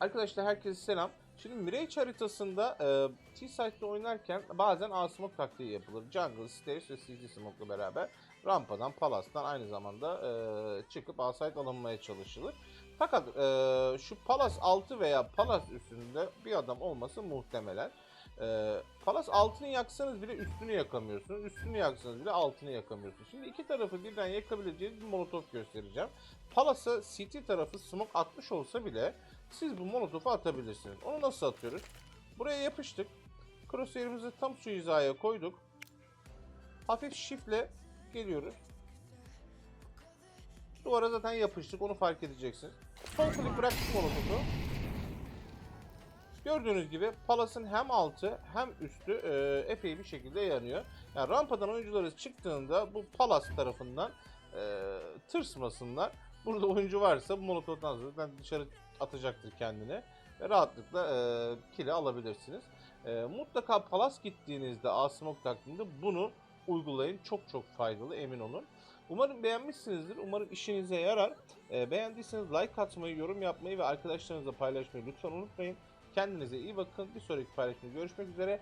Arkadaşlar herkese selam. Şimdi Mirage haritasında e, T-Site'de oynarken bazen A-Smoke taktiği yapılır. Jungle, Stairs ve CG Smoke'la beraber rampadan, palastan aynı zamanda e, çıkıp A-Site alınmaya çalışılır. Fakat e, şu palas altı veya palas üstünde bir adam olması muhtemelen. E, palas altını yaksanız bile üstünü yakamıyorsunuz. Üstünü yaksanız bile altını yakamıyorsunuz. Şimdi iki tarafı birden yakabileceğiniz bir molotof göstereceğim. Palas'a CT tarafı smoke atmış olsa bile siz bu molotofu atabilirsiniz. Onu nasıl atıyoruz? Buraya yapıştık. Crosshair'ımızı tam şu hizaya koyduk. Hafif shiftle geliyoruz. Duvara zaten yapıştık onu fark edeceksiniz. Sol klik bıraktık molotofu. Gördüğünüz gibi Palas'ın hem altı hem üstü e, epey bir şekilde yanıyor. Yani rampadan oyuncuları çıktığında bu Palas tarafından e, tırsmasınlar. Burada oyuncu varsa bu molotoftan zaten dışarı atacaktır kendini ve rahatlıkla e, kill'i alabilirsiniz. E, mutlaka Palas gittiğinizde A-Smoke taktiğinde bunu uygulayın. Çok çok faydalı emin olun. Umarım beğenmişsinizdir. Umarım işinize yarar. E, beğendiyseniz like atmayı, yorum yapmayı ve arkadaşlarınızla paylaşmayı lütfen unutmayın. Kendinize iyi bakın. Bir sonraki paylaşımda görüşmek üzere.